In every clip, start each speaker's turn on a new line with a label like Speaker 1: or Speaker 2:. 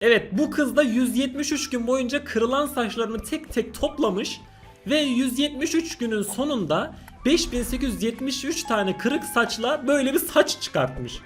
Speaker 1: Evet bu kız da 173 gün boyunca kırılan saçlarını tek tek toplamış ve 173 günün sonunda 5873 tane kırık saçla böyle bir saç çıkartmış.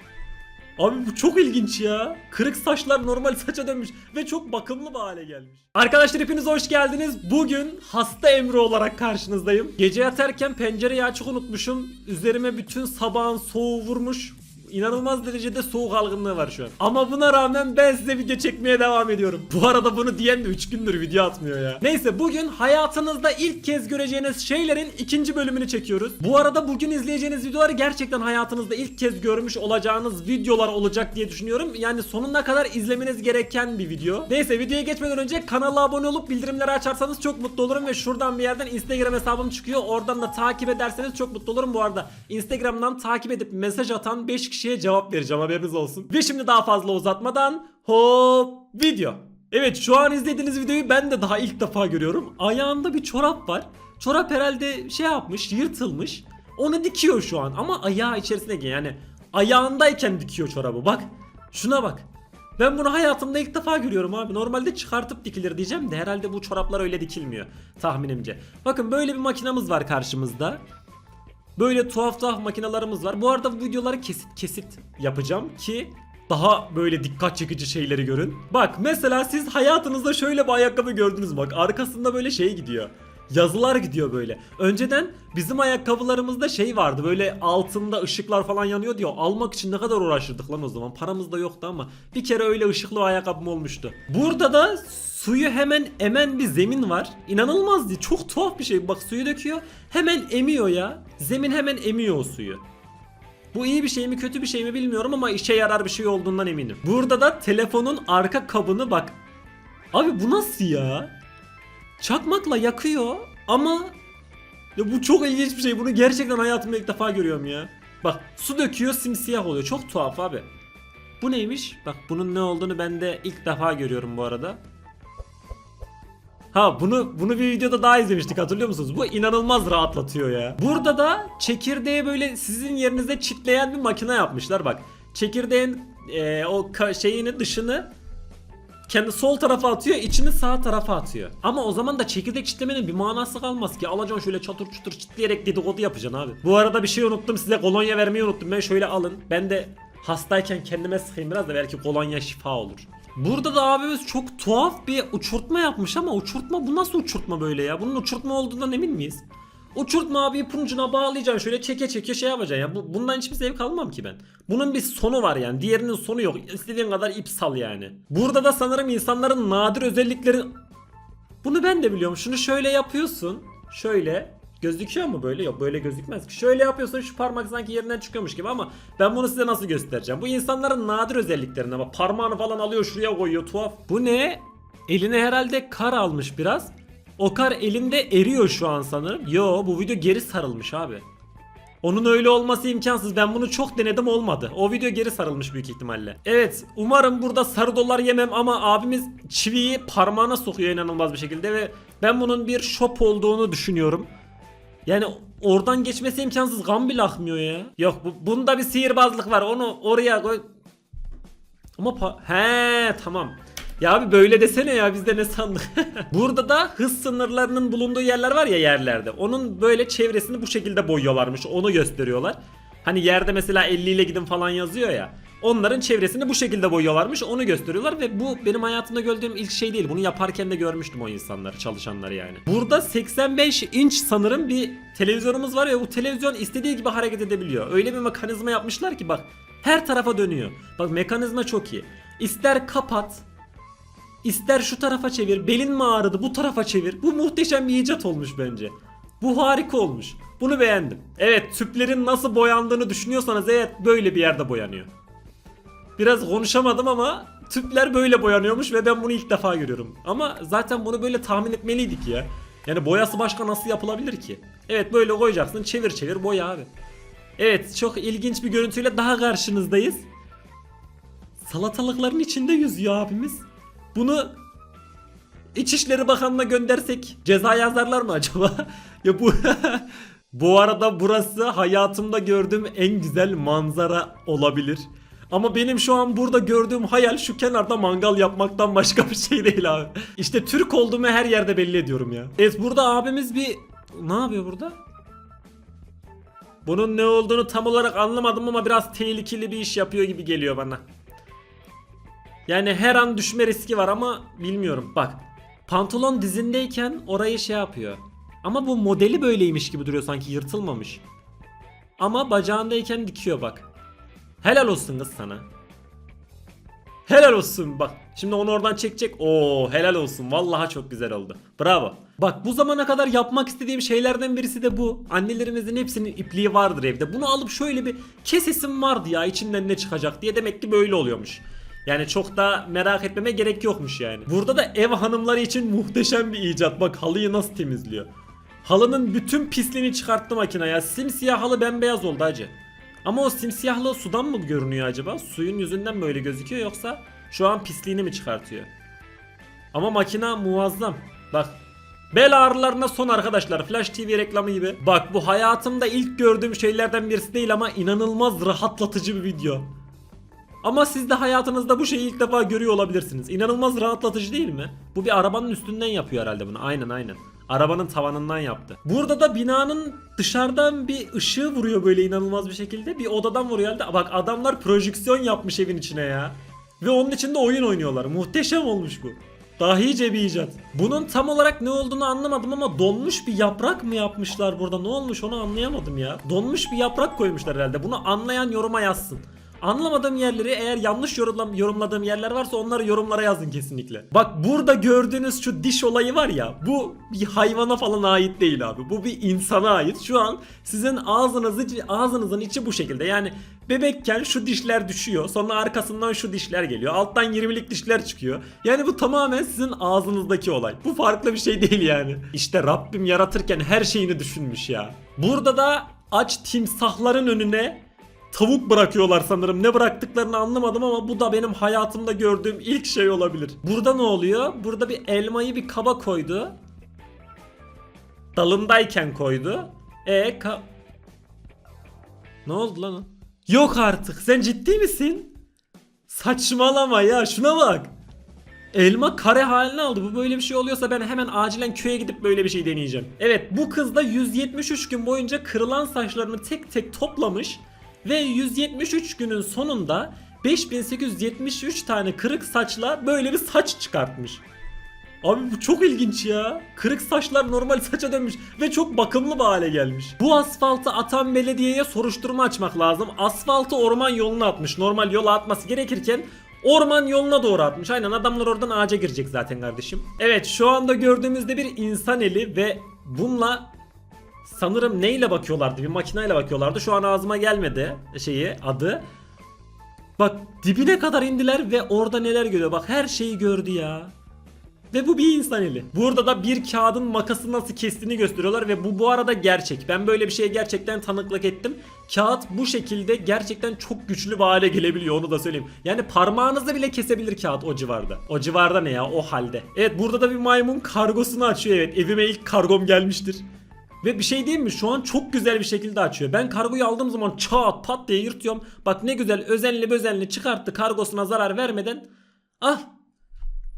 Speaker 1: Abi bu çok ilginç ya. Kırık saçlar normal saça dönmüş ve çok bakımlı bir hale gelmiş. Arkadaşlar hepiniz hoş geldiniz. Bugün hasta Emre olarak karşınızdayım. Gece yatarken pencereyi açık unutmuşum. Üzerime bütün sabahın soğuğu vurmuş. İnanılmaz derecede soğuk algınlığı var şu an. Ama buna rağmen ben size video çekmeye devam ediyorum. Bu arada bunu diyen de 3 gündür video atmıyor ya. Neyse bugün hayatınızda ilk kez göreceğiniz şeylerin ikinci bölümünü çekiyoruz. Bu arada bugün izleyeceğiniz videolar gerçekten hayatınızda ilk kez görmüş olacağınız videolar olacak diye düşünüyorum. Yani sonuna kadar izlemeniz gereken bir video. Neyse videoya geçmeden önce kanala abone olup bildirimleri açarsanız çok mutlu olurum ve şuradan bir yerden Instagram hesabım çıkıyor. Oradan da takip ederseniz çok mutlu olurum. Bu arada Instagram'dan takip edip mesaj atan 5 kişiye cevap vereceğim haberiniz olsun. Ve şimdi daha fazla uzatmadan hop video. Evet şu an izlediğiniz videoyu ben de daha ilk defa görüyorum. Ayağında bir çorap var. Çorap herhalde şey yapmış, yırtılmış. Onu dikiyor şu an ama ayağı içerisine yani ayağındayken dikiyor çorabı. Bak şuna bak. Ben bunu hayatımda ilk defa görüyorum abi. Normalde çıkartıp dikilir diyeceğim de herhalde bu çoraplar öyle dikilmiyor tahminimce. Bakın böyle bir makinamız var karşımızda. Böyle tuhaf tuhaf makinalarımız var. Bu arada bu videoları kesit kesit yapacağım ki daha böyle dikkat çekici şeyleri görün. Bak mesela siz hayatınızda şöyle bir ayakkabı gördünüz bak. Arkasında böyle şey gidiyor. Yazılar gidiyor böyle. Önceden bizim ayakkabılarımızda şey vardı böyle altında ışıklar falan yanıyor diyor. Almak için ne kadar uğraşırdık lan o zaman. Paramız da yoktu ama bir kere öyle ışıklı ayakkabım olmuştu. Burada da suyu hemen emen bir zemin var. İnanılmaz değil. Çok tuhaf bir şey. Bak suyu döküyor. Hemen emiyor ya. Zemin hemen emiyor o suyu. Bu iyi bir şey mi kötü bir şey mi bilmiyorum ama işe yarar bir şey olduğundan eminim. Burada da telefonun arka kabını bak. Abi bu nasıl ya? Çakmakla yakıyor ama ya bu çok ilginç bir şey. Bunu gerçekten hayatımda ilk defa görüyorum ya. Bak su döküyor simsiyah oluyor. Çok tuhaf abi. Bu neymiş? Bak bunun ne olduğunu ben de ilk defa görüyorum bu arada. Ha bunu bunu bir videoda daha izlemiştik hatırlıyor musunuz? Bu inanılmaz rahatlatıyor ya. Burada da çekirdeği böyle sizin yerinizde çitleyen bir makine yapmışlar bak. Çekirdeğin eee, o şeyini dışını kendi sol tarafa atıyor, içini sağ tarafa atıyor. Ama o zaman da çekirdek çitlemenin bir manası kalmaz ki. Alacaksın şöyle çatır çutur çitleyerek dedikodu yapacaksın abi. Bu arada bir şey unuttum size kolonya vermeyi unuttum. Ben şöyle alın. Ben de hastayken kendime sıkayım biraz da belki kolonya şifa olur. Burada da abimiz çok tuhaf bir uçurtma yapmış ama uçurtma bu nasıl uçurtma böyle ya? Bunun uçurtma olduğundan emin miyiz? Uçurtma abi ipin ucuna bağlayacaksın şöyle çeke çeke şey yapacaksın ya. Bu, bundan hiçbir zevk almam ki ben. Bunun bir sonu var yani. Diğerinin sonu yok. İstediğin kadar ip sal yani. Burada da sanırım insanların nadir özellikleri... Bunu ben de biliyorum. Şunu şöyle yapıyorsun. Şöyle. Gözüküyor mu böyle? Yok böyle gözükmez ki. Şöyle yapıyorsun şu parmak sanki yerinden çıkıyormuş gibi ama ben bunu size nasıl göstereceğim? Bu insanların nadir özelliklerine bak parmağını falan alıyor şuraya koyuyor tuhaf. Bu ne? Eline herhalde kar almış biraz. O kar elinde eriyor şu an sanırım. Yo bu video geri sarılmış abi. Onun öyle olması imkansız. Ben bunu çok denedim olmadı. O video geri sarılmış büyük ihtimalle. Evet umarım burada sarı dolar yemem ama abimiz çiviyi parmağına sokuyor inanılmaz bir şekilde ve ben bunun bir shop olduğunu düşünüyorum. Yani oradan geçmesi imkansız. Kan bile akmıyor ya. Yok bu, bunda bir sihirbazlık var. Onu oraya koy. Ama pa- he tamam. Ya abi böyle desene ya biz de ne sandık. Burada da hız sınırlarının bulunduğu yerler var ya yerlerde. Onun böyle çevresini bu şekilde boyuyorlarmış. Onu gösteriyorlar. Hani yerde mesela 50 ile gidin falan yazıyor ya. Onların çevresini bu şekilde boyuyorlarmış. Onu gösteriyorlar ve bu benim hayatımda gördüğüm ilk şey değil. Bunu yaparken de görmüştüm o insanları, çalışanları yani. Burada 85 inç sanırım bir televizyonumuz var ya bu televizyon istediği gibi hareket edebiliyor. Öyle bir mekanizma yapmışlar ki bak her tarafa dönüyor. Bak mekanizma çok iyi. İster kapat, İster şu tarafa çevir. Belin mi ağrıdı? Bu tarafa çevir. Bu muhteşem bir icat olmuş bence. Bu harika olmuş. Bunu beğendim. Evet tüplerin nasıl boyandığını düşünüyorsanız evet böyle bir yerde boyanıyor. Biraz konuşamadım ama tüpler böyle boyanıyormuş ve ben bunu ilk defa görüyorum. Ama zaten bunu böyle tahmin etmeliydik ya. Yani boyası başka nasıl yapılabilir ki? Evet böyle koyacaksın çevir çevir boya abi. Evet çok ilginç bir görüntüyle daha karşınızdayız. Salatalıkların içinde yüzüyor abimiz. Bunu İçişleri Bakanı'na göndersek ceza yazarlar mı acaba? ya bu bu arada burası hayatımda gördüğüm en güzel manzara olabilir. Ama benim şu an burada gördüğüm hayal şu kenarda mangal yapmaktan başka bir şey değil abi. İşte Türk olduğumu her yerde belli ediyorum ya. Evet burada abimiz bir... Ne yapıyor burada? Bunun ne olduğunu tam olarak anlamadım ama biraz tehlikeli bir iş yapıyor gibi geliyor bana. Yani her an düşme riski var ama bilmiyorum. Bak pantolon dizindeyken orayı şey yapıyor. Ama bu modeli böyleymiş gibi duruyor sanki yırtılmamış. Ama bacağındayken dikiyor bak. Helal olsun kız sana. Helal olsun bak. Şimdi onu oradan çekecek. Oo helal olsun. Vallahi çok güzel oldu. Bravo. Bak bu zamana kadar yapmak istediğim şeylerden birisi de bu. Annelerimizin hepsinin ipliği vardır evde. Bunu alıp şöyle bir kesesim vardı ya içinden ne çıkacak diye demek ki böyle oluyormuş. Yani çok da merak etmeme gerek yokmuş yani. Burada da ev hanımları için muhteşem bir icat. Bak halıyı nasıl temizliyor. Halının bütün pisliğini çıkarttı makine ya. Simsiyah halı bembeyaz oldu hacı. Ama o simsiyahlığı sudan mı görünüyor acaba? Suyun yüzünden mi öyle gözüküyor yoksa şu an pisliğini mi çıkartıyor? Ama makina muazzam. Bak. Bel ağrılarına son arkadaşlar. Flash TV reklamı gibi. Bak bu hayatımda ilk gördüğüm şeylerden birisi değil ama inanılmaz rahatlatıcı bir video. Ama siz de hayatınızda bu şeyi ilk defa görüyor olabilirsiniz. İnanılmaz rahatlatıcı değil mi? Bu bir arabanın üstünden yapıyor herhalde bunu. Aynen aynen. Arabanın tavanından yaptı. Burada da binanın dışarıdan bir ışığı vuruyor böyle inanılmaz bir şekilde. Bir odadan vuruyor herhalde. Bak adamlar projeksiyon yapmış evin içine ya. Ve onun içinde oyun oynuyorlar. Muhteşem olmuş bu. Dahice bir icat. Bunun tam olarak ne olduğunu anlamadım ama donmuş bir yaprak mı yapmışlar burada? Ne olmuş onu anlayamadım ya. Donmuş bir yaprak koymuşlar herhalde. Bunu anlayan yoruma yazsın. Anlamadığım yerleri eğer yanlış yorumlam yorumladığım yerler varsa onları yorumlara yazın kesinlikle. Bak burada gördüğünüz şu diş olayı var ya bu bir hayvana falan ait değil abi. Bu bir insana ait. Şu an sizin ağzınız ağzınızın içi bu şekilde. Yani bebekken şu dişler düşüyor. Sonra arkasından şu dişler geliyor. Alttan 20'lik dişler çıkıyor. Yani bu tamamen sizin ağzınızdaki olay. Bu farklı bir şey değil yani. İşte Rabbim yaratırken her şeyini düşünmüş ya. Burada da aç timsahların önüne tavuk bırakıyorlar sanırım. Ne bıraktıklarını anlamadım ama bu da benim hayatımda gördüğüm ilk şey olabilir. Burada ne oluyor? Burada bir elmayı bir kaba koydu. Dalındayken koydu. E ka- Ne oldu lan? Yok artık. Sen ciddi misin? Saçmalama ya. Şuna bak. Elma kare haline aldı. Bu böyle bir şey oluyorsa ben hemen acilen köye gidip böyle bir şey deneyeceğim. Evet bu kız da 173 gün boyunca kırılan saçlarını tek tek toplamış ve 173 günün sonunda 5873 tane kırık saçla böyle bir saç çıkartmış. Abi bu çok ilginç ya. Kırık saçlar normal saça dönmüş ve çok bakımlı bir hale gelmiş. Bu asfaltı atan belediyeye soruşturma açmak lazım. Asfaltı orman yoluna atmış. Normal yola atması gerekirken orman yoluna doğru atmış. Aynen adamlar oradan ağaca girecek zaten kardeşim. Evet şu anda gördüğümüzde bir insan eli ve bununla sanırım neyle bakıyorlardı? Bir makineyle bakıyorlardı. Şu an ağzıma gelmedi şeyi adı. Bak dibine kadar indiler ve orada neler görüyor. Bak her şeyi gördü ya. Ve bu bir insan eli. Burada da bir kağıdın makası nasıl kestiğini gösteriyorlar ve bu bu arada gerçek. Ben böyle bir şeye gerçekten tanıklık ettim. Kağıt bu şekilde gerçekten çok güçlü bir hale gelebiliyor onu da söyleyeyim. Yani parmağınızı bile kesebilir kağıt o civarda. O civarda ne ya o halde. Evet burada da bir maymun kargosunu açıyor evet. Evime ilk kargom gelmiştir. Ve bir şey diyeyim mi? Şu an çok güzel bir şekilde açıyor. Ben kargoyu aldığım zaman çat pat diye yırtıyorum. Bak ne güzel özenli özenli çıkarttı kargosuna zarar vermeden. Ah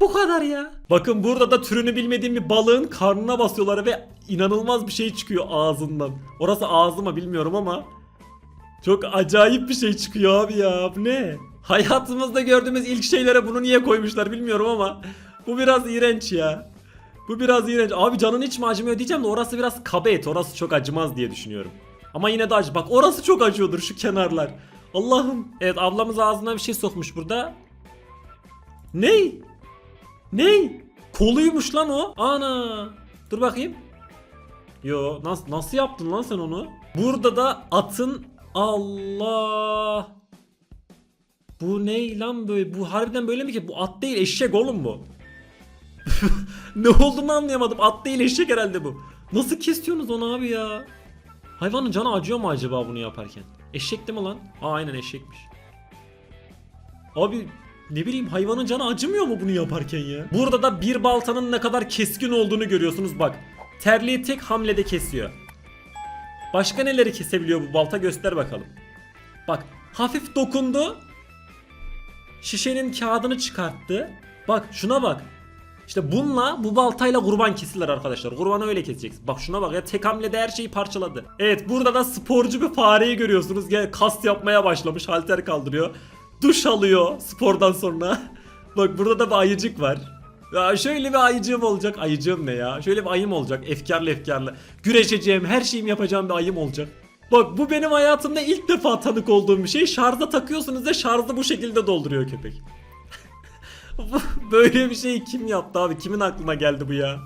Speaker 1: bu kadar ya. Bakın burada da türünü bilmediğim bir balığın karnına basıyorlar ve inanılmaz bir şey çıkıyor ağzından. Orası ağzı mı bilmiyorum ama çok acayip bir şey çıkıyor abi ya. Bu ne? Hayatımızda gördüğümüz ilk şeylere bunu niye koymuşlar bilmiyorum ama bu biraz iğrenç ya. Bu biraz iğrenç. Abi canın hiç mi acımıyor diyeceğim de orası biraz kabe et. Orası çok acımaz diye düşünüyorum. Ama yine de acı. Bak orası çok acıyordur şu kenarlar. Allah'ım. Evet ablamız ağzına bir şey sokmuş burada. Ney? Ney? Koluymuş lan o. Ana. Dur bakayım. Yo nasıl nasıl yaptın lan sen onu? Burada da atın Allah. Bu ne lan böyle? Bu harbiden böyle mi ki? Bu at değil eşek oğlum bu. ne olduğunu anlayamadım. At değil eşek herhalde bu. Nasıl kesiyorsunuz onu abi ya? Hayvanın canı acıyor mu acaba bunu yaparken? Eşek değil mi lan? Aa aynen eşekmiş. Abi ne bileyim hayvanın canı acımıyor mu bunu yaparken ya? Burada da bir baltanın ne kadar keskin olduğunu görüyorsunuz bak. Terliği tek hamlede kesiyor. Başka neleri kesebiliyor bu balta göster bakalım. Bak hafif dokundu şişenin kağıdını çıkarttı. Bak şuna bak. İşte bununla bu baltayla kurban kesilir arkadaşlar. Kurbanı öyle keseceksin. Bak şuna bak ya tek hamlede her şeyi parçaladı. Evet burada da sporcu bir fareyi görüyorsunuz. Gel kas yapmaya başlamış. Halter kaldırıyor. Duş alıyor spordan sonra. bak burada da bir ayıcık var. Ya şöyle bir ayıcığım olacak. Ayıcığım ne ya? Şöyle bir ayım olacak. Efkarlı efkarlı. Güreşeceğim, her şeyimi yapacağım bir ayım olacak. Bak bu benim hayatımda ilk defa tanık olduğum bir şey. Şarja takıyorsunuz ve şarjı bu şekilde dolduruyor köpek. Böyle bir şey kim yaptı abi? Kimin aklına geldi bu ya?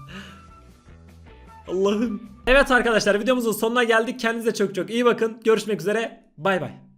Speaker 1: Allah'ım. Evet arkadaşlar videomuzun sonuna geldik. Kendinize çok çok iyi bakın. Görüşmek üzere. Bay bay.